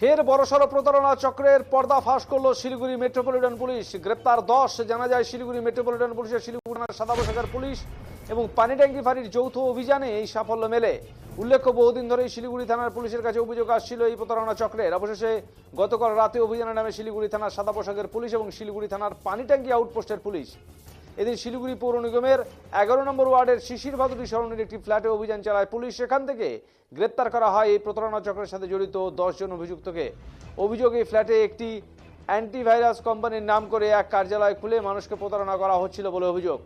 ফের বড়সড় প্রতারণা চক্রের পর্দা ফাঁস করল শিলিগুড়ি মেট্রোপলিটন পুলিশ। গ্রেপ্তার দশ, জানা যায় শিলিগুড়ি মেট্রোপলিটন পুলিশের শিলিগুড়ি থানার পুলিশ এবং পানিট্যাঙ্কি ফাঁড়ির যৌথ অভিযানে এই সাফল্য মেলে। উল্লেখ্য, বহুদিন ধরেই শিলিগুড়ি থানার পুলিশের কাছে অভিযোগ আসছিল এই প্রতারণা চক্রের। অবশেষে গতকাল রাতে অভিযানের নামে শিলিগুড়ি থানার সাদা পোশাকের পুলিশ এবং শিলিগুড়ি থানার পানিট্যাঙ্কি আউটপোস্টের পুলিশ। এদিন শিলিগুড়ি পৌর নিগমের এগারো নম্বর ওয়ার্ডের শিশির ভাদুরী সরণির একটি ফ্ল্যাটে অভিযান চালায় পুলিশ। সেখান থেকে গ্রেপ্তার করা হয় এই প্রতারণা চক্রের সাথে জড়িত দশজন অভিযুক্তকে। অভিযোগ, এই ফ্ল্যাটে একটি অ্যান্টিভাইরাস কোম্পানির নাম করে এক কার্যালয় খুলে মানুষকে প্রতারণা করা হচ্ছিল বলে অভিযোগ।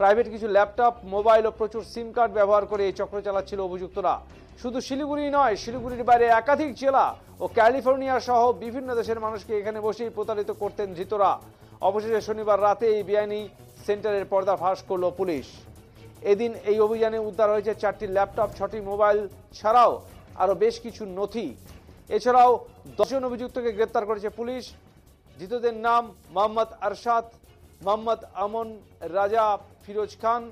প্রাইভেট কিছু ল্যাপটপ, মোবাইল ও প্রচুর সিম কার্ড ব্যবহার করে এই চক্র চালাচ্ছিল অভিযুক্তরা। শুধু শিলিগুড়ি নয়, শিলিগুড়ির বাইরে একাধিক জেলা ও ক্যালিফোর্নিয়া সহ বিভিন্ন দেশের মানুষকে এখানে বসেই প্রতারিত করতেন ধৃতরা। অবশেষে শনিবার রাতে এই বেআইনি সেন্টারের পর্দা ফাঁস করল পুলিশ। এদিন এই অভিযানে উদ্ধার হয়েছে চারটি ল্যাপটপ, ছটি মোবাইল, ছাড়াও আরও বেশ কিছু নথি। এছাড়াও দশজন অভিযুক্তকে গ্রেপ্তার করেছে পুলিশ। ধৃতদের নাম মোহাম্মদ আরশাদ, মোহাম্মদ আমন, রাজা ফিরোজ খান,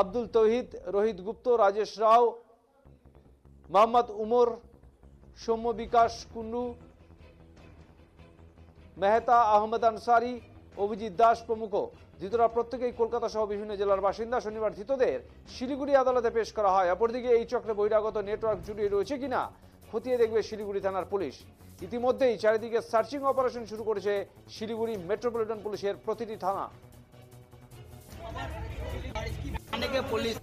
আব্দুল তৌহিদ, রোহিত গুপ্ত, রাজেশ রাও, মোহাম্মদ উমর, সৌম্য বিকাশ কুন্ডু মেহতা আহমেদ আনসারি অভিজিৎ দাস প্রমুখ। ধৃতরা প্রত্যেকেই কলকাতা সহ বিভিন্ন জেলার বাসিন্দা। শনিবার ধৃতদের শিলিগুড়ি আদালতে পেশ করা হয়। অপরদিকে এই চক্রে বহিরাগত নেটওয়ার্ক জুড়িয়ে রয়েছে কিনা খতিয়ে দেখবে শিলিগুড়ি থানার পুলিশ। ইতিমধ্যেই চারিদিকে সার্চিং অপারেশন শুরু করেছে শিলিগুড়ি মেট্রোপলিটন পুলিশের প্রতিটি থানা। পুলিশ